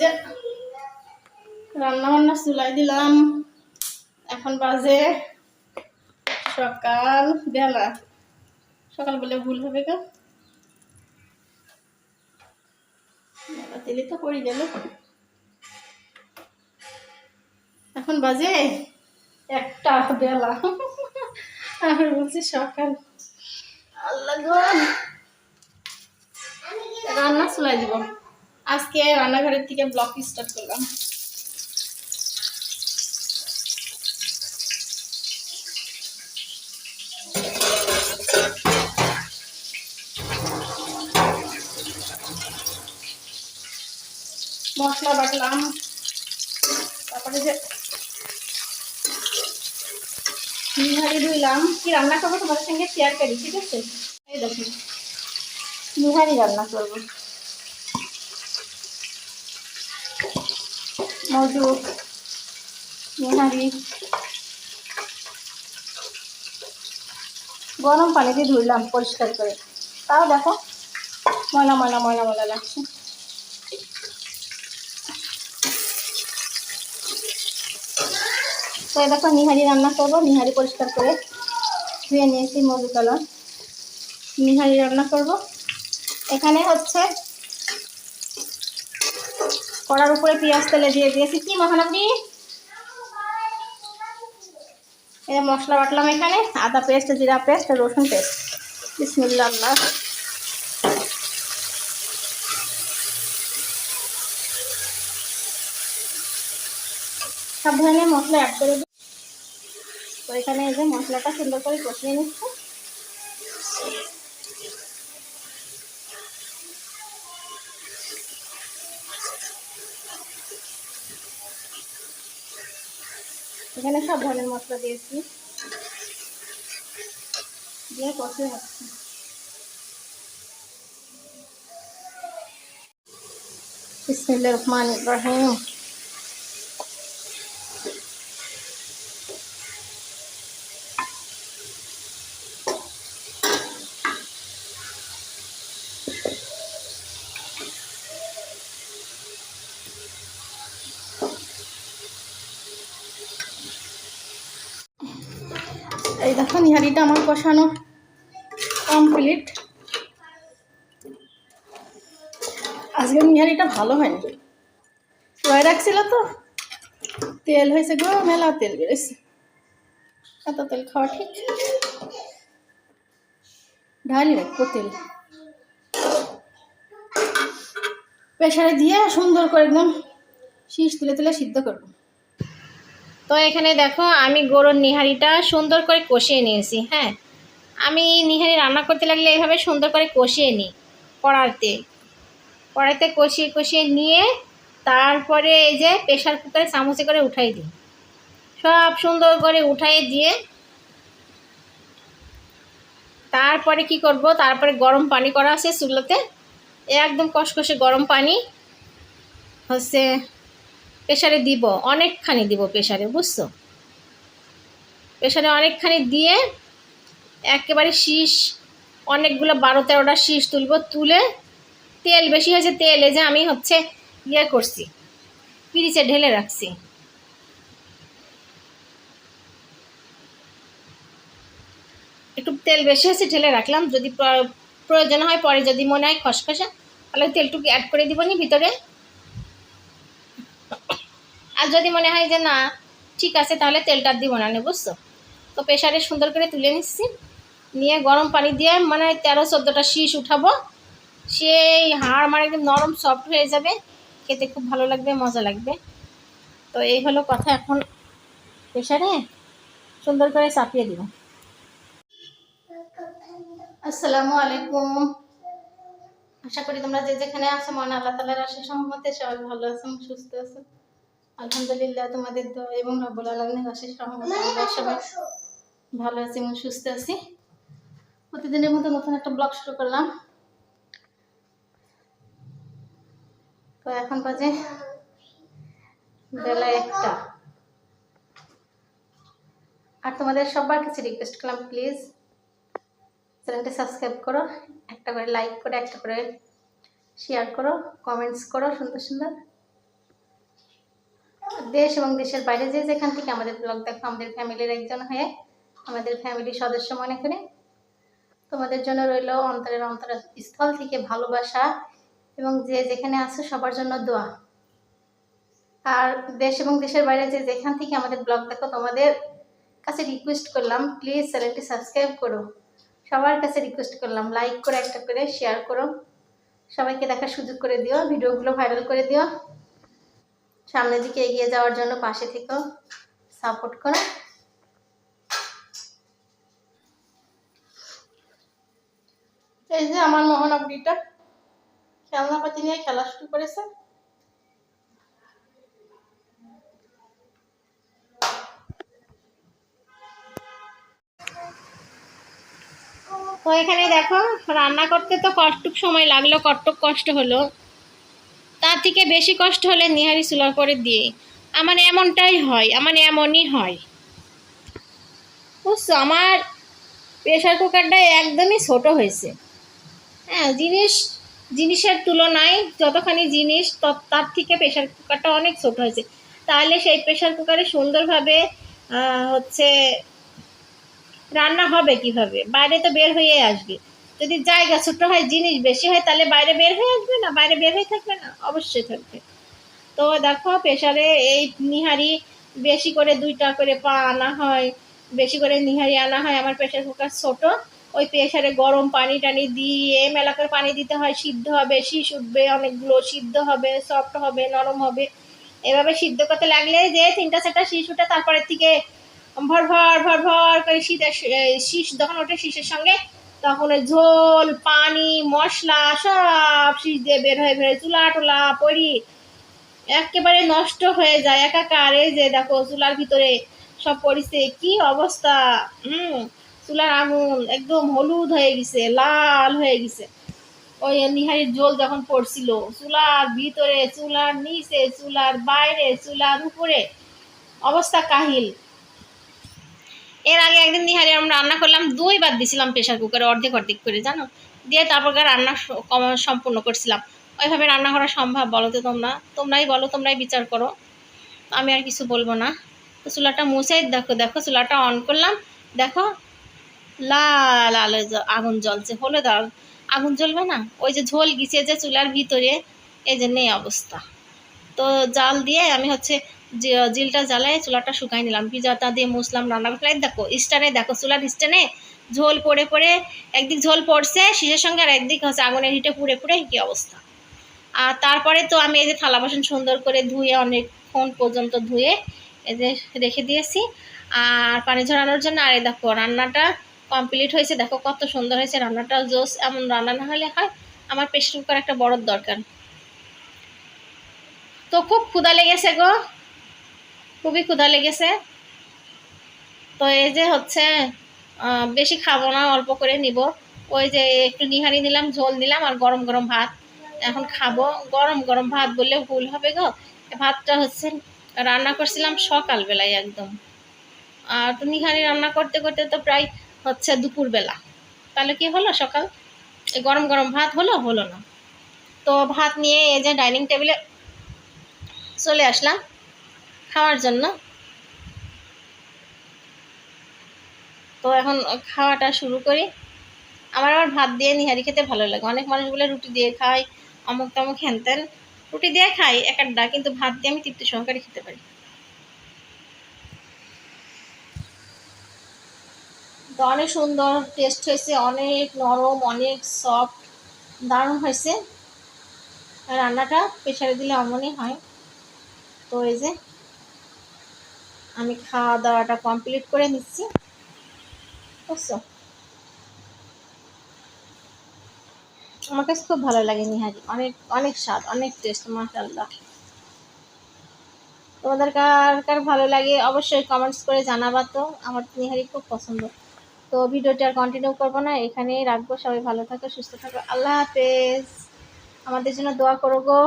যে রান্না বান্না চুলাই দিলাম। এখন বাজে সকাল বেলা। সকাল বলে ভুল হবে তেলে তো পড়ে গেল। এখন বাজে একটা বেলা। আমি বলছি সকাল। আল্লাহ রান্না চুলাই দিব। আজকে রান্নাঘরের থেকে ব্লগ স্টার্ট করলাম। মশলা বাটলাম। তারপরে যে নিহারি ধুইলাম। কি রান্না করব? তোমাদের সঙ্গে শেয়ার করি, ঠিক আছে? এই দেখুন নিহারি রান্না করব। মজু, নিহারি। গরম পানিতে ধুইলাম পরিষ্কার করে। তাও দেখো, ময়লা ময়লা ময়লা ময়লা লাগছে। তো দেখো, নিহারি রান্না করব। নিহারি পরিষ্কার করে ধুয়ে নিয়েছি মজু কালার নিহারি রান্না করব। এখানে হচ্ছে কড়ার উপরে পেঁয়াজ তেলে দিয়ে দিয়েছি। কি মহানবী? এই মশলা বাটলাম এখানে, আদা পেস্ট, জিরা পেস্ট, রসুন পেস্ট। বিসমিল্লা সব ধরনের মশলা অ্যাড করে দিই তো এখানে এই যে মশলাটা সুন্দর করে কষিয়ে নিচ্ছে। এখানে সব ধরনের মশলা দিয়েছি। দিয়ে কষে হচ্ছে বিসমিল্লাহির রহমানির রহিম। দেখো, নিহারিটা আমার কষানো কমপ্লিট আজকে নিহারিটা ভালো হয়নি। ফ্রাই রাখছিল তো? তেল হয়েছে গো, মেলা তেল বেরোছে এত তেল খাওয়া ঠিক। ঢালি রাখব তেল। প্রেশারে দিয়ে সুন্দর করে একদম শীষ তুলে তুলে সিদ্ধ করব। তো এখানে দেখো, আমি গরুর নিহারিটা সুন্দর করে কষিয়ে নিয়েছি হ্যাঁ? আমি নিহারি রান্না করতে লাগলে এভাবে সুন্দর করে কষিয়ে নিই কড়াইতে। কড়াইতে কষিয়ে কষিয়ে নিয়ে তারপরে এই যে প্রেশার কুকারে চামচে করে উঠাই দিই। সব সুন্দর করে উঠাই দিয়ে তারপরে কি করব, তারপরে গরম পানি করা আছে চুলোতে, একদম কষকষে গরম পানি হচ্ছে প্রেশারে দিব, অনেকখানি দিব প্রেশারে বুঝছ? প্রেশারে অনেকখানি দিয়ে একেবারে শীষ, অনেকগুলো বারো তেরোটা শীষ তুলব, তুলে তেল, বেশি হয়েছে তেল যে আমি হচ্ছে ইয়ে করছি পিরিচে ঢেলে রাখছি। একটু তেল বেশি হয়েছে ঢেলে রাখলাম, যদি প্রয়োজন হয় পরে যদি মনে হয় খসখসে, তাহলে তেলটুকু অ্যাড করে দিব নি ভিতরে। আর যদি মনে হয় যে না, ঠিক আছে, তাহলে তেলটা দিব না, নে, বুঝছ? তো প্রেশারে সুন্দর করে তুলে নিচ্ছি। নিয়ে গরম পানি দিয়ে মানে তেরো, চোদ্দোটা শীষ উঠাবো। সেই হাড় মানে একদম নরম সফট হয়ে যাবে। খেতে খুব ভালো লাগবে, মজা লাগবে। তো এই হলো কথা এখন প্রেশারে সুন্দর করে চাপিয়ে দিব। আসসালামু আলাইকুম। আশা করি তোমরা যে যেখানে আছো মনে আল্লাহ তালার আশা সহমতে সবাই ভালো আছো সুস্থ আছো। আলহামদুলিল্লাহ, তোমাদের এবং রব্বুল সহমতে আমরা সবাই ভালো আছি এবং সুস্থ আছি। প্রতিদিনের মতো নতুন একটা ব্লগ শুরু করলাম। তো এখন বাজে বেলা একটা। আর তোমাদের সবার কাছে রিকোয়েস্ট করলাম প্লিজ চ্যানেলটা সাবস্ক্রাইব করো, একটা করে লাইক করে, একটা করে শেয়ার করো কমেন্টস করো, সুন্দর সুন্দর। দেশ এবং দেশের বাইরে যে যেখান থেকে আমাদের ব্লগ দেখো, আমাদের ফ্যামিলির একজন হয়ে, আমাদের ফ্যামিলির সদস্য মনে করে, তোমাদের জন্য রইল অন্তরের অন্তর স্থল থেকে ভালোবাসা এবং যে যেখানে আছো সবার জন্য দোয়া। আর দেশ এবং দেশের বাইরে যে যেখান থেকে আমাদের ব্লগ দেখো, তোমাদের কাছে রিকোয়েস্ট করলাম প্লিজ চ্যানেলটি সাবস্ক্রাইব করো। সবার কাছে রিকোয়েস্ট করলাম লাইক করে একটা করে শেয়ার করো। সবাইকে দেখার সুযোগ করে দিও, ভিডিওগুলো ভাইরাল করে দিও। সামনের দিকে এগিয়ে যাওয়ার জন্য পাশে থেকেও সাপোর্ট করো। এই যে আমার মোহনা বুড়িটা খেলনাপাতি নিয়ে খেলা শুরু করেছে। তো এখানে দেখো, রান্না করতে তো কটটুক সময় লাগল কটটুক কষ্ট হলো। তার থেকে বেশি কষ্ট হলে নিহারি চুলার করে দিয়ে, আমার এমনটাই হয়, আমার এমনই হয়। বুঝছ? আমার প্রেশার কুকারটা একদমই ছোট হয়েছে। হ্যাঁ জিনিস, জিনিসের তুলনায় যতখানি জিনিস তার থেকে প্রেশার কুকারটা অনেক ছোট হয়েছে। তাহলে সেই প্রেশার কুকারে সুন্দরভাবে হচ্ছে রান্না হবে কীভাবে? বাইরে তো বের হয়ে আসবে। যদি জায়গা ছোট হয়, জিনিস বেশি হয়, তাহলে বাইরে বের হয়ে আসবে না? বাইরে বের হয়ে থাকবে না? অবশ্যই থাকবে। তো দেখো প্রেশারে এই নিহারি বেশি করে দুইটা করে পা আনা হয়, বেশি করে নিহারি আনা হয়। আমার প্রেশার কুকার ছোট। ওই প্রেশারে গরম পানি টানি দিয়ে মেলা করে পানি দিতে হয়। সিদ্ধ হবে, শীষ উঠবে, অনেকগুলো সিদ্ধ হবে সফট হবে, নরম হবে। এভাবে সিদ্ধ করতে লাগলে যে তিনটা, চারটা শীষ উঠে, তারপরের থেকে ভর ভর ভর ভর করে শীতের শীষ যখন ওঠে, শীষের সঙ্গে তখন ঝোল, পানি, মশলা সব শীষ দিয়ে বের হয়ে বের চুলা টুলা পড়ি একেবারে নষ্ট হয়ে যায় একাকার। যে দেখো চুলার ভিতরে সব পড়িছে, কি অবস্থা? হুম, চুলার আগুন একদম হলুদ হয়ে গেছে, লাল হয়ে গেছে। ওই নিহারির জল যখন পড়ছিল, চুলার ভিতরে, চুলার নিচে, চুলার বাইরে, চুলার উপরে, অবস্থা কাহিল। এর আগে একদিন নিহারি আমরা রান্না করলাম, দুই দুইবার দিছিলাম প্রেশার কুকারে অর্ধেক অর্ধেক করে, জানো? দিয়ে তারপর রান্না সম্পূর্ণ করছিলাম। ওইভাবে রান্না করা সম্ভব বলো তো তোমরা? তোমরাই বলো, তোমরাই বিচার করো। আমি আর কিছু বলব না। তো চুলাটা মুছে, দেখো দেখো, চুলাটা অন করলাম। দেখো, লাল জ- আগুন জ্বলছে, হলে দাও। আগুন জ্বলবে না? ওই যে ঝোল গিছে যে চুলার ভিতরে, এই যে নেই অবস্থা। তো জাল দিয়ে আমি হচ্ছে জিলটা জ্বালায় চুলাটা শুকাই নিলাম। পিজাটা দিয়ে মুসলাম রান্না করতে দেখো স্টানে দেখো, চুলার স্টানে ঝোল পড়ে পড়ে, একদিক ঝোল পড়ছে শীষের সঙ্গে আর একদিক হচ্ছে আগুনের হিটে পুড়ে পুড়ে কি অবস্থা। আর তারপরে তো আমি এই যে থালা বাসন সুন্দর করে ধুয়ে অনেকক্ষণ পর্যন্ত ধুয়ে এই যে রেখে দিয়েছি। আর পানি ঝরানোর জন্য আর দেখো, রান্নাটা কমপ্লিট হয়েছে। দেখো কত সুন্দর হয়েছে রান্নাটা জোস এমন রান্না না হলে হয়, আমার প্রেশার কুকার একটা বড় দরকার। তো খুব ক্ষুধা লেগেছে গো। খুবই ক্ষুধা লেগেছে। তো এই যে হচ্ছে বেশি খাব না, অল্প করে নিব। ওই যে একটু নিহারি দিলাম ঝোল দিলাম আর গরম গরম ভাত। এখন খাব। গরম গরম ভাত বললে ভুল হবে গো। ভাতটা হচ্ছে, রান্না করছিলাম সকালবেলায় একদম। আর তো নিহারি রান্না করতে করতে তো প্রায় হচ্ছে দুপুরবেলা। তাহলে কি হলো সকাল? গরম গরম ভাত হলো হলো না। তো ভাত নিয়ে এই যে ডাইনিং টেবিলে চলে আসলাম। খাওয়ার জন্য। তো এখন খাওয়াটা শুরু করি। আমার আবার ভাত দিয়ে নিহারি খেতে ভালো লাগে। অনেক মানুষ বলে রুটি দিয়ে খাই অমুক তমুক হ্যান ত্যান রুটি দিয়ে খাই এক একটা কিন্তু ভাত দিয়ে আমি তৃপ্তি সহকারে খেতে পারি। তো অনেক সুন্দর টেস্ট হয়েছে। অনেক নরম, অনেক সফট দারুণ হয়েছে। রান্নাটা প্রেশারে দিলে অমনই হয়। তো এই যে আমি খাওয়া দাওয়াটা কমপ্লিট করে নিচ্ছি। বুঝছ? আমার কাছে খুব ভালো লাগে নিহারি। অনেক অনেক স্বাদ, অনেক টেস্ট মাশাল্লাহ তোমাদের কার কার ভালো লাগে অবশ্যই কমেন্টস করে জানাবা তো। আমার নিহারি খুব পছন্দ। তো ভিডিওটি আর কন্টিনিউ করব না, এখানেই রাখব। সবাই ভালো থাকো, সুস্থ থাকো। আল্লাহ হাফেজ। আমাদের জন্য দোয়া করো গো।